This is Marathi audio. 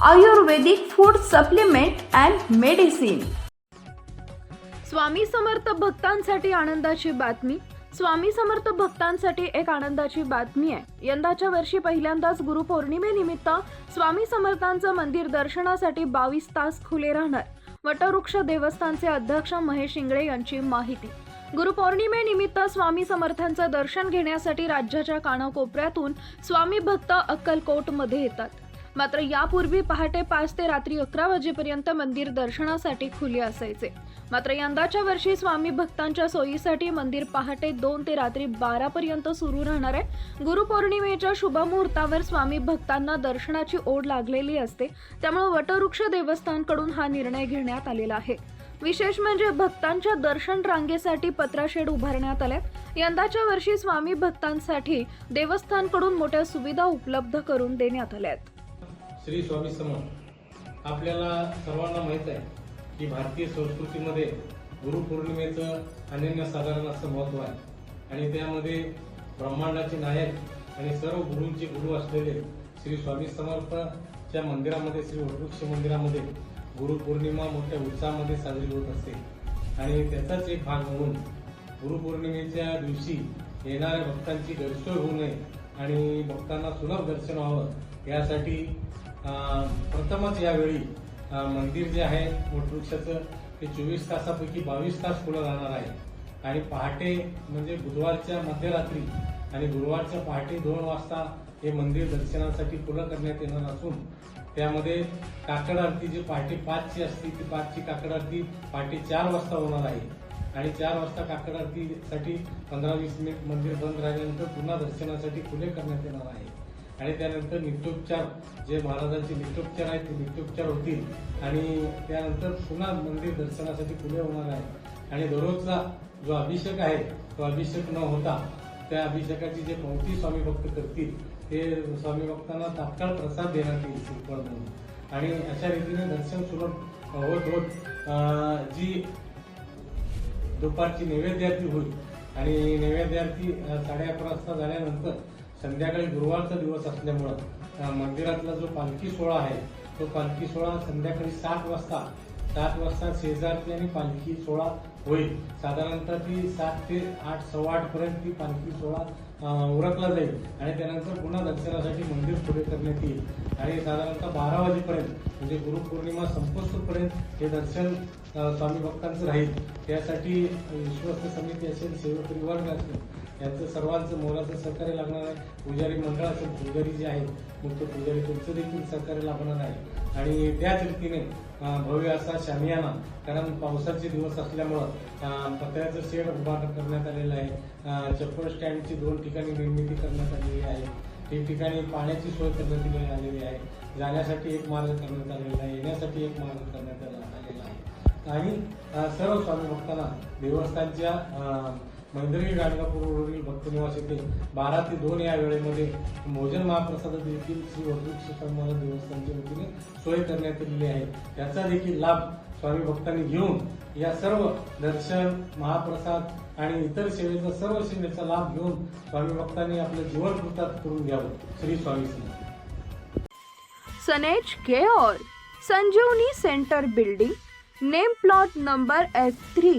Ayurvedic food supplement and medicine Swami Samarth भक्तांसाठी आनंदाची बातमी. स्वामी समर्थ भक्तांसाठी एक आनंदाची बातमी आहे. यंदाच्या वर्षी पहिल्यांदाच गुरुपौर्णिमेनिमित्त स्वामी समर्थांचं मंदिर दर्शनासाठी बावीस तास खुले राहणार. वटवृक्ष देवस्थानचे अध्यक्ष महेश इंगळे यांची माहिती. गुरुपौर्णिमेनिमित्त स्वामी समर्थांचं दर्शन घेण्यासाठी राज्याच्या कानाकोपऱ्यातून स्वामी भक्त अक्कलकोटमध्ये येतात. मात्र यापूर्वी पहाटे पाच ते रात्री अकरा वाजेपर्यंत मंदिर दर्शनासाठी खुले असायचे. मात्र यंदाच्या वर्षी स्वामी भक्तांच्या सोयीसाठी मंदिर पहाटे दोन ते रात्री बारापर्यंत सुरू राहणार आहे. गुरुपौर्णिमेच्या शुभमुहूर्तावर स्वामी भक्तांना दर्शनाची ओढ लागलेली असते. त्यामुळे वटवृक्ष देवस्थानकडून हा निर्णय घेण्यात आलेला आहे. विशेष म्हणजे भक्तांच्या दर्शन रांगेसाठी पत्राशेड उभारण्यात आले. यंदाच्या वर्षी स्वामी भक्तांसाठी देवस्थानकडून मोठ्या सुविधा उपलब्ध करून देण्यात आल्या श्री स्वामी समर्थ आपल्याला सर्वांना माहीत आहे की भारतीय संस्कृतीमध्ये गुरुपौर्णिमेचं अनन्यसाधारण असं महत्त्व आहे. आणि त्यामध्ये ब्रह्मांडाचे नायक आणि सर्व गुरूंचे गुरु असलेले श्री स्वामी समर्थच्या मंदिरामध्ये श्री वटवृक्ष मंदिरामध्ये गुरुपौर्णिमा मोठ्या उत्साहामध्ये साजरी होत असते. आणि त्याचाच एक भाग म्हणून गुरुपौर्णिमेच्या दिवशी येणाऱ्या भक्तांची गैरसोय होऊ नये आणि भक्तांना सुलभ दर्शन व्हावं. यासाठी प्रथमच यावेळी मंदिर जे आहे वटवृक्षाचं ते चोवीस तासापैकी बावीस तास खुलं राहणार आहे. आणि पहाटे म्हणजे बुधवारच्या मध्यरात्री आणि गुरुवारच्या पहाटे दोन वाजता हे मंदिर दर्शनासाठी खुलं करण्यात येणार असून त्यामध्ये काकड आरती जी पहाटे पाचची असते ती पाचची काकड आरती पहाटे चार वाजता होणार आहे. आणि चार वाजता काकड आरतीसाठी पंधरा वीस मिनिट मंदिर बंद राहिल्यानंतर पुन्हा दर्शनासाठी खुले करण्यात येणार आहे. आणि त्यानंतर नित्योपचार जे महाराजांचे नित्योपचार आहेत ते नित्योपचार होतील. आणि त्यानंतर पुन्हा मंदिर दर्शनासाठी खुले होणार आहे. आणि दररोजचा जो अभिषेक आहे तो अभिषेक न होता त्या अभिषेकाची जे पावती स्वामी भक्त करतील ते स्वामी भक्तांना तात्काळ प्रसाद देण्यात येईल श्रीफळ म्हणून. आणि अशा रीतीने दर्शन सुरू होत होत अं, जी दुपारची नैवेद्यार्थी होईल आणि नैवेद्यार्थी साडे अकरा वाजता झाल्यानंतर संध्याकाळी गुरुवारचा दिवस असल्यामुळं मंदिरातला जो पालखी सोहळा आहे तो पालखी सोहळा संध्याकाळी सात वाजता सात वाजता शेजारती आणि पालखी सोहळा होईल. साधारणतः ती सात ते आठ सव्वा आठपर्यंत ती पालखी सोहळा उरकला जाईल आणि त्यानंतर पुन्हा दर्शनासाठी मंदिर पुढे करण्यात येईल. आणि साधारणतः बारा वाजेपर्यंत म्हणजे गुरुपौर्णिमा संपोस्तपर्यंत हे दर्शन स्वामी भक्तांचं राहील. त्यासाठी विश्वस्त समिती असेल सेवक परिवार असेल याचं सर्वांचं मोलाचं सहकार्य लागणार आहे. पुजारी मंडळ असेल पुजारी जे आहेत मुख्य पुजारी तुमचं देखील सहकार्य लागणार आहे. आणि त्याच रीतीने भव्य असा शामियाना कारण पावसाचे दिवस असल्यामुळं पत्र्याचं शेड उभा करण्यात आलेलं आहे. चप्पल स्टँडची दोन ठिकाणी निर्मिती करण्यात आलेली आहे. ठिकठिकाणी पाण्याची सोय करण्यात आलेली आहे. जाण्यासाठी एक मार्ग करण्यात आलेला आहे. येण्यासाठी एक मार्ग करण्यात आलेला आहे. आणि सर्व स्वामी भक्तांना देवस्थानच्या मंदिरी गाणगापूरवरील भक्तनिवास येथे बारा ते दोन या वेळेमध्ये भोजन महाप्रसाद देखील श्री वटवृक्ष देवस्थानच्या वतीने सोय करण्यात आलेली आहे त्याचा देखील लाभ स्वामी भक्तांनी घेऊन या सर्व दर्शन महाप्रसाद आणि इतर सेवेचा सर्व सेवेचा लाभ घेऊन स्वामी भक्तांनी आपलं जीवन कृतात करून घ्यावं Shri Swami Samarth. सनेज care Sanjeevani centre building name plot number F three